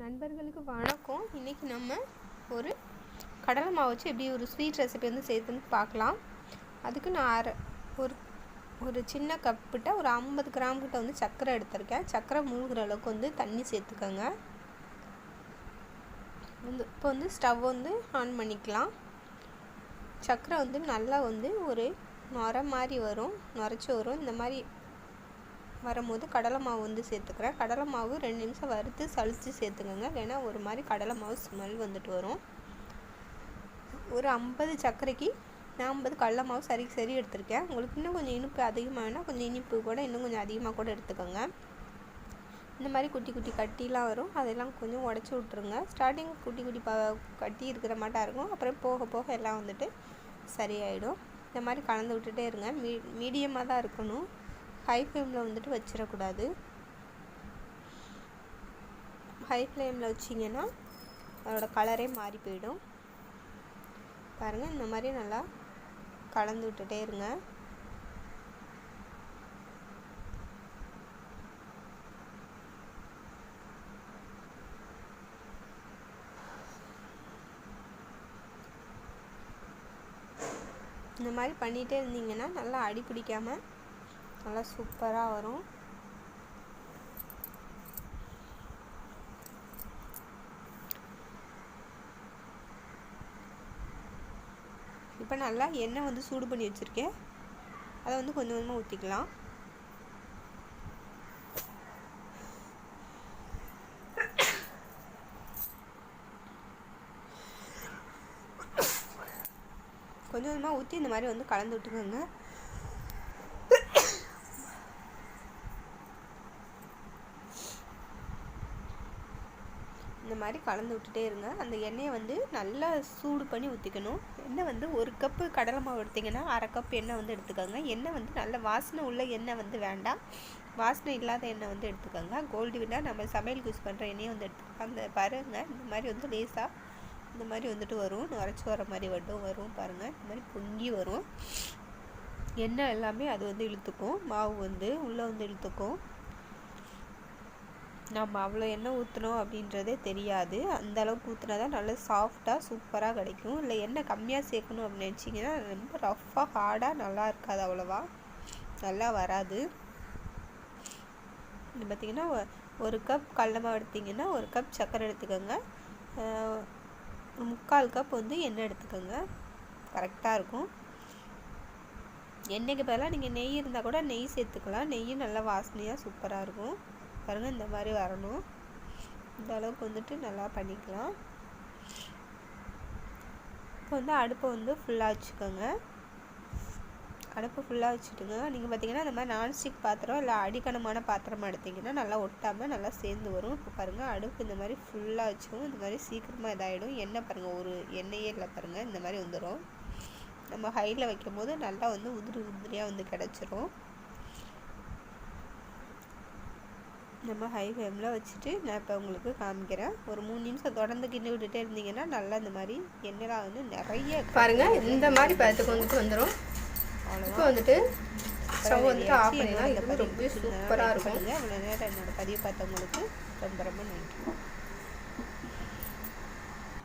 நண்பர்களுக்கு வணக்கம். இன்றைக்கி நம்ம ஒரு கடலை மாவு வச்சு எப்படி ஒரு ஸ்வீட் ரெசிபி வந்து செய்யுதுன்னு பார்க்கலாம். அதுக்கு நான் அரை ஒரு ஒரு சின்ன கப்பிட்ட ஒரு ஐம்பது கிராம் கிட்ட வந்து சர்க்கரை எடுத்திருக்கேன். சர்க்கரை மூழ்கிற அளவுக்கு வந்து தண்ணி சேர்த்துக்கோங்க. வந்து இப்போ வந்து ஸ்டவ் வந்து ஆன் பண்ணிக்கலாம். சர்க்கரை வந்து நல்லா வந்து ஒரு நுர மாதிரி வரும் நுரைச்சி வரும். இந்த மாதிரி வரும்போது கடலை மாவு வந்து சேர்த்துக்கிறேன். கடலை மாவு ரெண்டு நிமிஷம் வறுத்து சளிச்சு சேர்த்துக்கோங்க. இல்லைன்னா ஒரு மாதிரி கடலை மாவு ஸ்மெல் வந்துட்டு வரும். ஒரு ஐம்பது சர்க்கரைக்கு நான் ஐம்பது கடலை மாவு சரி சரி எடுத்திருக்கேன். உங்களுக்கு இன்னும் கொஞ்சம் இனிப்பு அதிகமாக வேணால் கொஞ்சம் இனிப்பு கூட இன்னும் கொஞ்சம் அதிகமாக கூட எடுத்துக்கோங்க. இந்த மாதிரி குட்டி குட்டி கட்டிலாம் வரும். அதெல்லாம் கொஞ்சம் உடச்சி விட்ருங்க ஸ்டார்டிங் குட்டி குட்டி ப கட்டி இருக்கிற மாட்டா இருக்கும். அப்புறம் போக போக எல்லாம் வந்துட்டு சரியாயிடும். இந்த மாதிரி கலந்து விட்டுட்டே இருங்க. மீ மீடியமாக தான் இருக்கணும். ஹை ஃப்ளேமில் வந்துட்டு வச்சிடக்கூடாது ஹை ஃப்ளேமில் வச்சிங்கன்னா அதோட கலரே மாறி போயிடும். பாருங்கள் இந்த மாதிரி நல்லா கலந்து விட்டுட்டே இருங்க. இந்த மாதிரி பண்ணிகிட்டே இருந்தீங்கன்னா நல்லா அடி பிடிக்காமல் நல்லா சூப்பராக வரும். இப்போ நல்லா எண்ணெய் வந்து சூடு பண்ணி வச்சுருக்கேன் அதை வந்து கொஞ்சம் கொஞ்சமாக ஊற்றிக்கலாம் கொஞ்சம் கொஞ்சமாக ஊற்றி இந்த மாதிரி வந்து கலந்து விட்டுக்கோங்க. இந்த மாதிரி கலந்து விட்டுட்டே இருங்க. அந்த எண்ணெயை வந்து நல்லா சூடு பண்ணி ஊற்றிக்கணும் எண்ணெய் வந்து ஒரு கப்பு கடலை மாவு எடுத்திங்கன்னா அரை கப் எண்ணெய் வந்து எடுத்துக்கோங்க. எண்ணெய் வந்து நல்ல வாசனை உள்ள எண்ணெய் வந்து வேண்டாம். வாசனை இல்லாத எண்ணெய் வந்து எடுத்துக்கோங்க. கோல்டு வினா நம்ம சமையலுக்கு யூஸ் பண்ணுற எண்ணெயை வந்து எடுத்துக்கோங்க. அந்த பாருங்கள் இந்த மாதிரி வந்து லேசாக இந்த மாதிரி வந்துட்டு வரும். நுரைச்சி வர மாதிரி வட்டும் வரும் பாருங்கள் இந்த மாதிரி பொங்கி வரும். எண்ணெய் எல்லாமே அது வந்து இழுத்துக்கும். மாவு வந்து உள்ளே வந்து இழுத்துக்கும். நம்ம அவ்வளோ எண்ணெய் ஊற்றணும் அப்படின்றதே தெரியாது. அந்த அளவுக்கு ஊற்றினா தான் நல்லா சாஃப்டாக சூப்பராக கிடைக்கும். இல்லை எண்ணெய் கம்மியாக சேர்க்கணும் அப்படின்னு நினச்சிங்கன்னா ரொம்ப ரஃப்பாக ஹார்டாக நல்லா இருக்காது அவ்வளோவா. நல்லா வராது. இது பார்த்திங்கன்னா ஒரு கப் கடல எடுத்திங்கன்னா ஒரு கப் சர்க்கரை எடுத்துக்கோங்க. முக்கால் கப் வந்து எண்ணெய் எடுத்துக்கோங்க. கரெக்டாக இருக்கும். எண்ணெய்க்கு பதிலாக நீங்கள் நெய் இருந்தால் கூட நெய் சேர்த்துக்கலாம். நெய்யும் நல்லா வாசனையாக சூப்பராக இருக்கும். பாருங்கள் இந்த மாதிரி வரணும். இந்த அளவுக்கு வந்துட்டு நல்லா பண்ணிக்கலாம். இப்போ வந்து அடுப்பை வந்து ஃபுல்லாக வச்சுக்கோங்க. அடுப்பை ஃபுல்லாக வச்சுட்டுங்க. நீங்கள் பார்த்தீங்கன்னா இந்த மாதிரி நான்ஸ்டிக் பாத்திரம் இல்லை அடிக்கணமான பாத்திரமாக எடுத்திங்கன்னா நல்லா ஒட்டாமல் நல்லா சேர்ந்து வரும். இப்போ பாருங்கள் அடுப்பு இந்த மாதிரி ஃபுல்லாக வச்சுக்கும் இந்த மாதிரி சீக்கிரமாக இதாகிடும் எண்ணெய் பாருங்கள் ஒரு எண்ணெயே இல்லை பாருங்கள் இந்த மாதிரி வந்துடும் நம்ம ஹையில் வைக்கும் போது நல்லா வந்து உதிரி உதிரியாக வந்து கிடச்சிரும். நம்ம ஹை ஃப்ளேமில் வச்சுட்டு நான் இப்போ உங்களுக்கு காமிக்கிறேன். ஒரு மூணு நிமிஷம் தொடர்ந்து கிண்டி விட்டுட்டே இருந்தீங்கன்னா நல்லா இந்த மாதிரி எண்ணெய்லாம் வந்து நிறைய பாருங்க இந்த மாதிரி பழத்துக்கு வந்துட்டு வந்துடும் இப்போ வந்துட்டு ஸ்டவ் வந்துட்டு ஆஃப் பண்ணிடலாம். இது ரொம்ப சூப்பராக இருக்கும். இவ்வளோ நேரம் என்னோட பதிவு பார்த்தவங்களுக்கு ரொம்ப ரொம்ப நன்றி.